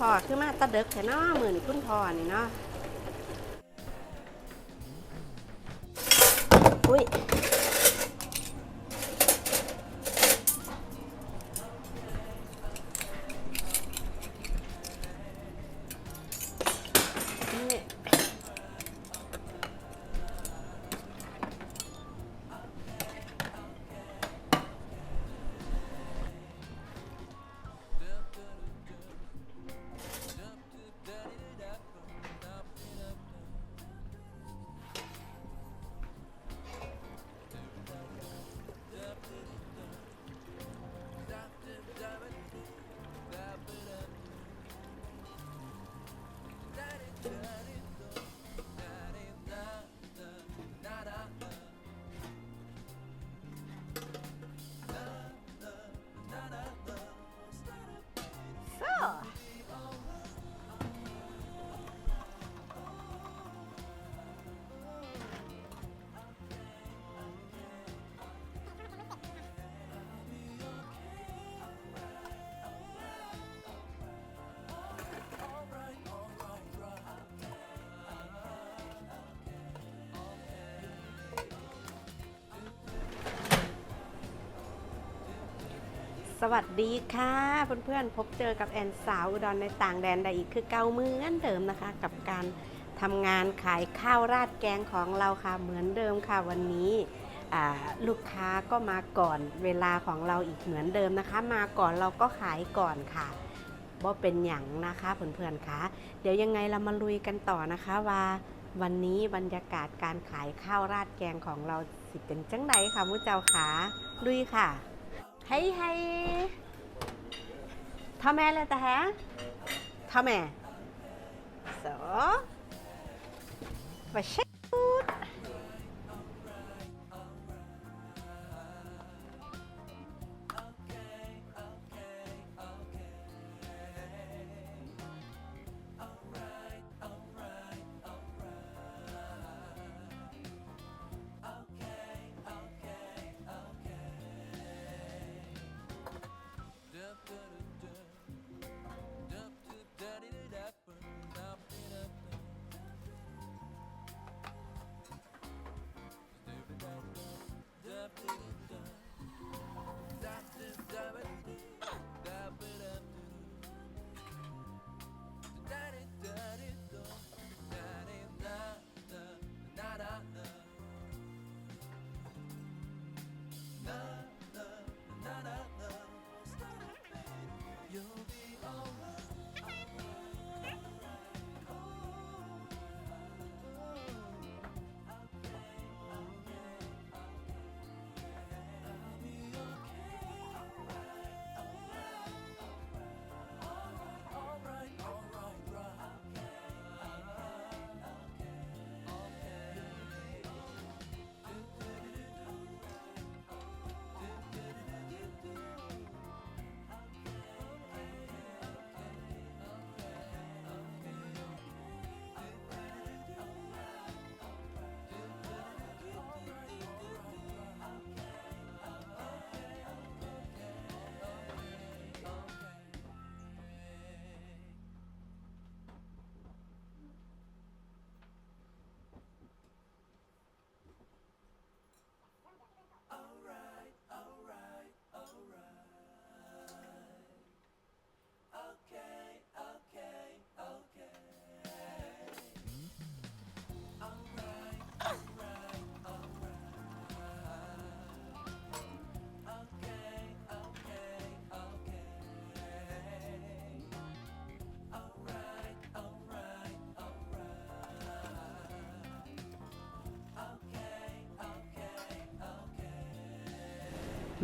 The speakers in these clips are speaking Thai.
พ่อคือมาตะเด็กแค่เนาะมือนี่คุณพ่อนี่เนาะอุ้ย สวัสดีค่ะเพื่อนๆพบเจอกับแอนสาวอุดรในต่างแดนใดอีกคือเก่ามือเหมือนเดิมนะคะ กับการทำงานขายข้าวราดแกงของเราค่ะเหมือนเดิมค่ะวันนี้ลูกค้าก็มาก่อนเวลาของเราอีกเหมือนเดิมนะคะ มาก่อนเราก็ขายก่อนค่ะว่าเป็นหยังนะคะเพื่อนๆคะเดี๋ยวยังไงเรามาลุยกันต่อนะคะว่าวันนี้บรรยากาศการขายข้าวราดแกงของเราสิเป็นจังไดค่ะมุ้เจ้าขาลุยค่ะ ฮ้ยเฮ้ยทำไมเลยแต่ฮะทำไมโซ่ไปเช็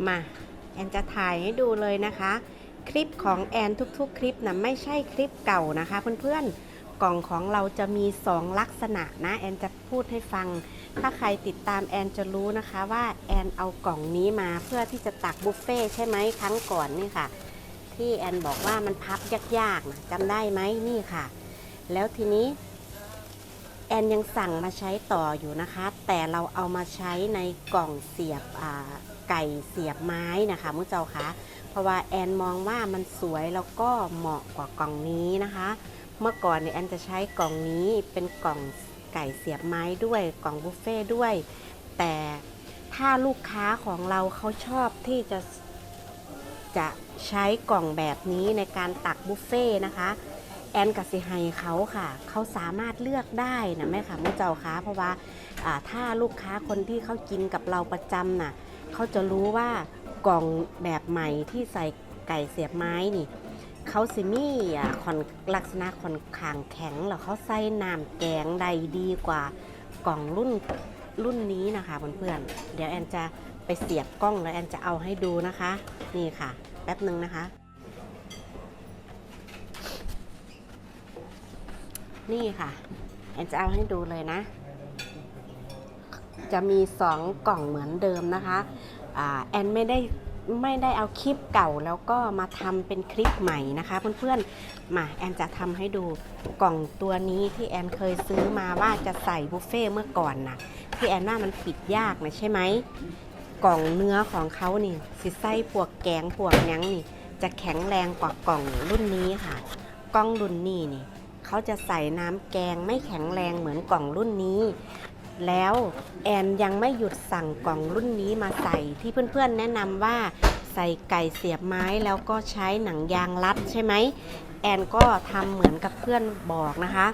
มาแอนจะถ่ายให้ดูเลยนะคะ คลิปของแอนทุกๆ คลิปนะไม่ใช่คลิปเก่านะคะเพื่อนๆกล่องของเราจะมี 2 ลักษณะนะแอนจะพูดให้ฟัง ถ้าใครติดตามแอนจะรู้นะคะว่าแอนเอากล่องนี้มาเพื่อที่จะตักบุฟเฟ่ใช่ไหมครั้งก่อนนี่ค่ะ ที่แอนบอกว่ามันพับยากๆนะจำได้ไหมนี่ค่ะ แล้วทีนี้ แอนยังสั่งมาใช้ต่ออยู่นะคะ แต่เราเอามาใช้ในกล่องเสียบไก่เสียบไม้นะคะมุกเจ้าคะเพราะว่าแอนมองว่ามันสวยแล้วก็เหมาะกว่ากล่องนี้นะคะ เมื่อก่อนเนี่ยแอนจะใช้กล่องนี้เป็นกล่องไก่เสียบไม้ด้วยกล่องบุฟเฟ่ด้วย แต่ถ้าลูกค้าของเราเขาชอบที่จะจะใช้กล่องแบบนี้ในการตักบุฟเฟ่นะคะ แอนกับสิไฮเขาค่ะ เขาสามารถเลือกได้นะแม่ค่ะแม่เจ้าคะเพราะว่าถ้าลูกค้าคนที่เขากินกับเราประจำน่ะเขาจะรู้ว่ากล่องแบบใหม่ที่ใส่ไก่เสียบไม้นี่เขาสิมีอะคอนลักษณะคอนขางแข็งแล้วเขาใส่น้ำแกงใดดีกว่ากล่องรุ่นรุ่นนี้นะคะเพื่อนๆเดี๋ยวแอนจะไปเสียบกล้องแล้วแอนจะเอาให้ดูนะคะ นี่ค่ะ แป๊บหนึ่งนะคะ นี่ค่ะแอนจะเอาให้ดูเลยนะ จะมี2กล่องเหมือนเดิมนะคะแอนไม่ได้ไม่ได้เอาคลิปเก่าแล้วก็มาทำเป็นคลิปใหม่นะคะ เพื่อนๆ มาแอนจะทำให้ดูกล่องตัวนี้ที่แอนเคยซื้อมาว่าจะใส่บุฟเฟ่เมื่อก่อนนะที่แอนว่ามันปิดยากนะใช่ไหมกล่องเนื้อของเขานี่สิไส้พวกแกงพวกยังนี่ จะแข็งแรงกว่ากล่องรุ่นนี้ค่ะ กล้องรุ่นนี้นี่ เขาจะใส่น้ำแกงไม่แข็งแรงเหมือนกล่องรุ่นนี้ แล้วแอนยังไม่หยุดสั่งกล่องรุ่นนี้มาใส่ที่เพื่อนๆแนะนำว่าใส่ไก่เสียบไม้แล้วก็ใช้หนังยางรัดใช่ไหมแอนก็ทำเหมือนกับเพื่อนบอกนะคะ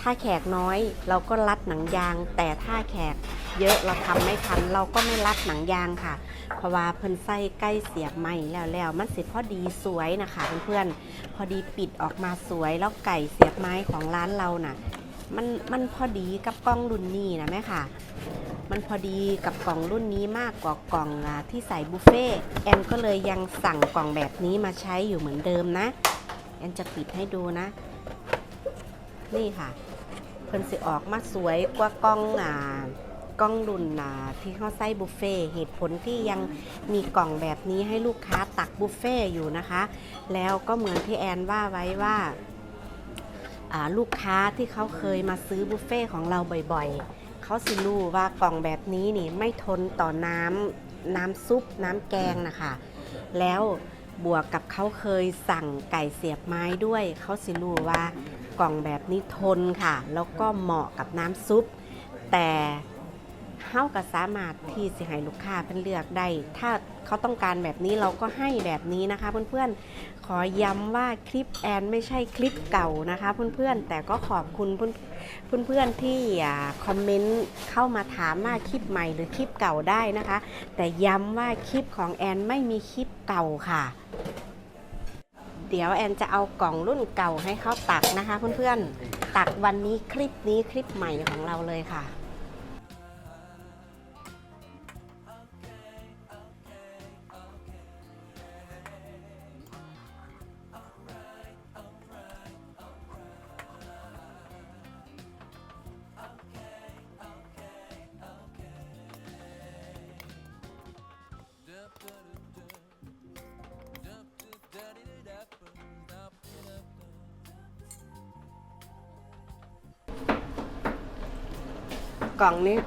ถ้าแขกน้อยเราก็รัดหนังยาง แต่ถ้าแขก เยอะเราทำไม่ทันเราก็ไม่รัดหนังยางค่ะ เพราะว่าเพิ่นใส่ใกล้เสียบไม้แล้วแล้วมันสิพอดีสวยนะคะเพื่อนๆพอดีปิดออกมาสวยแล้วไก่เสียบไม้ของร้านเราน่ะมันมันพอดีกับกล้องรุ่นนี้นะแม่ค่ะ มันพอดีกับกล่องรุ่นนี้มากกว่ากล่องที่ใส่บุฟเฟ่แอนก็เลยยังสั่งกล่องแบบนี้มาใช้อยู่เหมือนเดิมนะแอนจะปิดให้ดูนะ นี่ค่ะเพิ่นสิออกมาสวยกว่ากล้องอ่า กล้องรุ่นอ่าที่เขาใส่บุฟเฟ่เหตุผลที่ยังมีกล่องแบบนี้ให้ลูกค้าตักบุฟเฟ่ต์อยู่นะคะ แล้วก็เหมือนที่แอนว่าไว้ว่าอ่าลูกค้าที่เขาเคยมาซื้อบุฟเฟ่ของเราบ่อยๆ เขาสิรู้ว่ากล่องแบบนี้นี่ไม่ทนต่อน้ำน้ำซุปน้ำแกงนะคะ แล้วบวกกับเขาเคยสั่งไก่เสียบไม้ด้วย เขาสิรู้ว่ากล่องแบบนี้ทนค่ะ แล้วก็เหมาะกับน้ำซุป แต่ เฮาก็สามารถที่สิให้ลูกค้าเป็นเลือกได้ ถ้าเขาต้องการแบบนี้เราก็ให้แบบนี้นะคะเพื่อนๆ ขอย้ำว่าคลิปแอนไม่ใช่คลิปเก่านะคะเพื่อนๆ แต่ก็ขอบคุณเพื่อนเพื่อนๆที่คอมเมนต์เข้ามาถามว่าคลิปใหม่หรือคลิปเก่าได้นะคะ แต่ย้ำว่าคลิปของแอนไม่มีคลิปเก่าค่ะ เดี๋ยวแอนจะเอากล่องรุ่นเก่าให้เขาตักนะคะเพื่อนๆ ตักวันนี้คลิปนี้คลิปใหม่ของเราเลยค่ะ กล่องนี้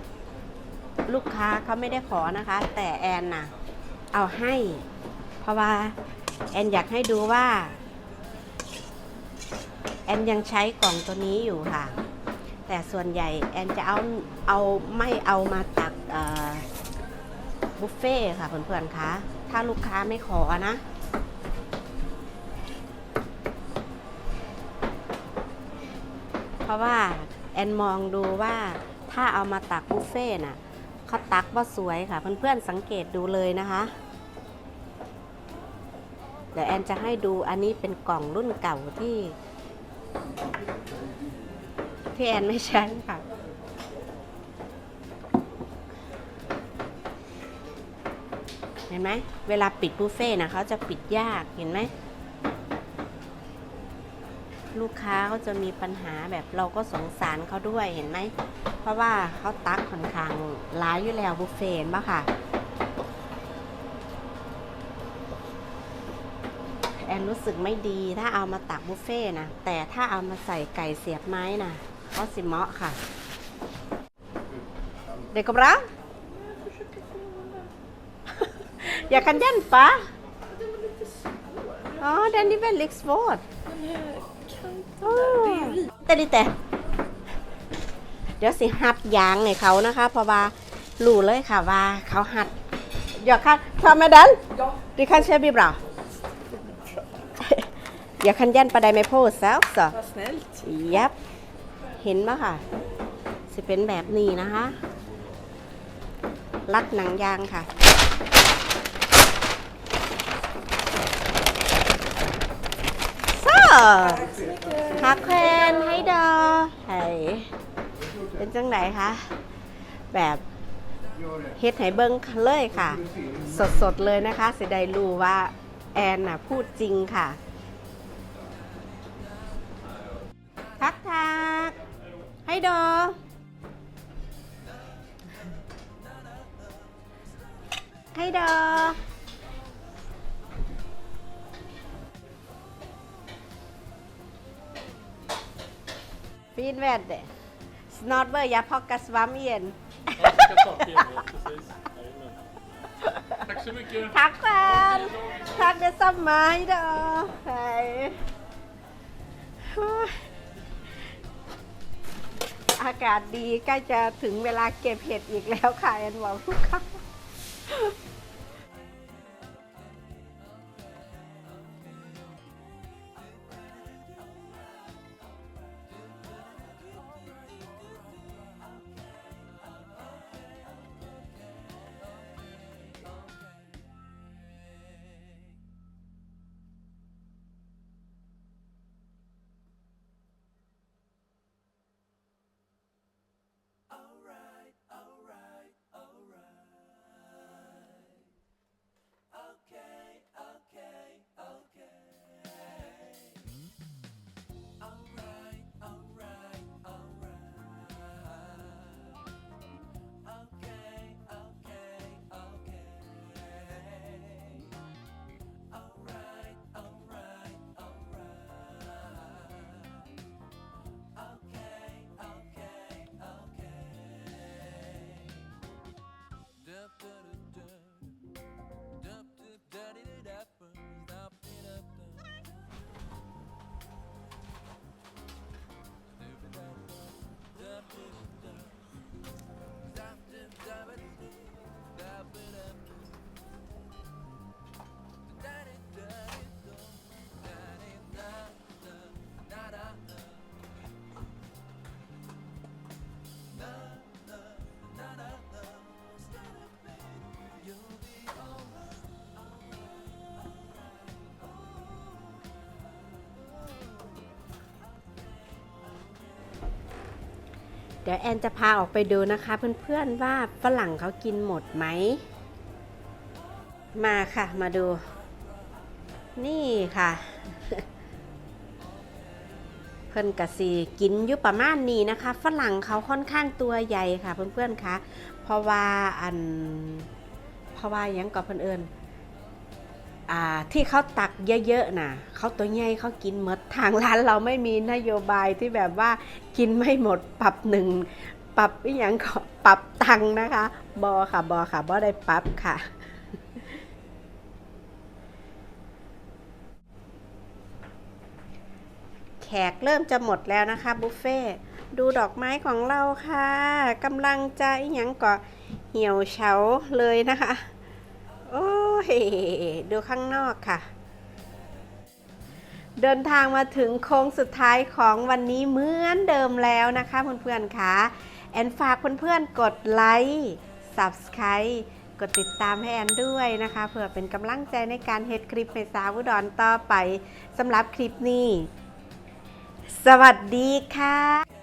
ลูกค้าเขาไม่ได้ขอนะคะ แต่แอนน่ะ เอาให้ เพราะว่า แอนอยากให้ดูว่า แอนยังใช้กล่องตัวนี้อยู่ค่ะ แต่ส่วนใหญ่แอนจะเอาเอาไม่เอามาตักบุฟเฟ่ค่ะเพื่อนๆคะถ้าลูกค้าไม่ขอนะเพราะว่าแอนมองดูว่า ถ้าเอามาตักบุฟเฟ่น่ะเขาตักว่าสวยค่ะ เพื่อนๆสังเกตดูเลยนะคะ เดี๋ยวแอนจะให้ดูอันนี้เป็นกล่องรุ่นเก่าที่ ที่แอนไม่ใช้ค่ะเห็นไหมเวลาปิดบุฟเฟ่นะเขาจะปิดยากเห็นไหม ลูกค้าเขาจะมีปัญหาแบบเราก็สงสารเขาด้วยเห็นไหม ราะว่าเขาตักค่อนข้างร้ายอยู่แล้วบุฟเฟ่ต์ปะค่ะ แอนรู้สึกไม่ดีถ้าเอามาตักบุฟเฟ่ต์นะ แต่ถ้าเอามาใส่ไก่เสียบไม้นะก็สิเหมาะค่ะ เด็กกับเรา Jag kan hjälpa. Ja, den är väldigt svår. Det är lite. เดี๋ยวสิหัดยางให้เขานะคะ เพราะว่ารู้เลยค่ะว่าเขาหัดเดี๋ยวค่ะทำไมดัน Ja. Det kanske blir bra. Jag kan hjälpa dig med påse också. Vad snällt. ยับเห็นไหมค่ะจะเป็นแบบนี้นะคะ รัดหนังยางค่ะ så ฮักแคนให้ดอให้ เป็นจังไหนคะ แบบเฮ็ดให้เบิ้งเลยค่ะ สดๆเลยนะคะสิได้รู้ว่า แอนน่ะพูดจริงค่ะ ทักทักให้ดอให้ดอฟีนแวดเด้ สนอตเบอร์ยาพอกกัสวามเอียน Ja, jag ska ta film, ja, precis. Jajamän. Tack så mycket. ทักแฟนทักเดซัมมาให้ดอไปอากาศดีใกล้จะถึงเวลาเก็บเห็ดอีกแล้วค่ะแอนบอกทุกครั้ ดี๋ยวแอนจะพาออกไปดูนะคะ เพื่อนๆว่าฝรั่งเขากินหมดไหม มาค่ะมาดู นี่ค่ะ เพิ่นกะสีกินอยู่ประมาณนี้นะคะ ฝรั่งเขาค่อนข้างตัวใหญ่ค่ะเพื่อนๆคะเพราะว่าอันเพราะว่ายังกับเพื่อนเอิญ ที่เขาตักเยอะๆน่ะเขาตัวใหญ่เขากินหมดทางร้านเราไม่มีนโยบายที่แบบว่ากินไม่หมดปรับหนึ่งปรับอหยังก็ปรับตังค์นะคะบอค่ะบอค่ะบอได้ปรับค่ะแขกเริ่มจะหมดแล้วนะคะบุฟเฟ่ดูดอกไม้ของเราค่ะกำลังจะอหยังก็เหี่ยวเฉาเลยนะคะ ยดูข้างนอกค่ะ เดินทางมาถึงโค้งสุดท้ายของวันนี้เหมือนเดิมแล้วนะคะเพื่อนๆค่ะ แอนฝากเพื่อนๆกดไลค์ Subscribe กดติดตามให้แอนด้วยนะคะเพื่อเป็นกำลังใจในการเฮ็ดคลิปให้สาวอุดรต่อไปสำหรับคลิปนี้ สวัสดีค่ะ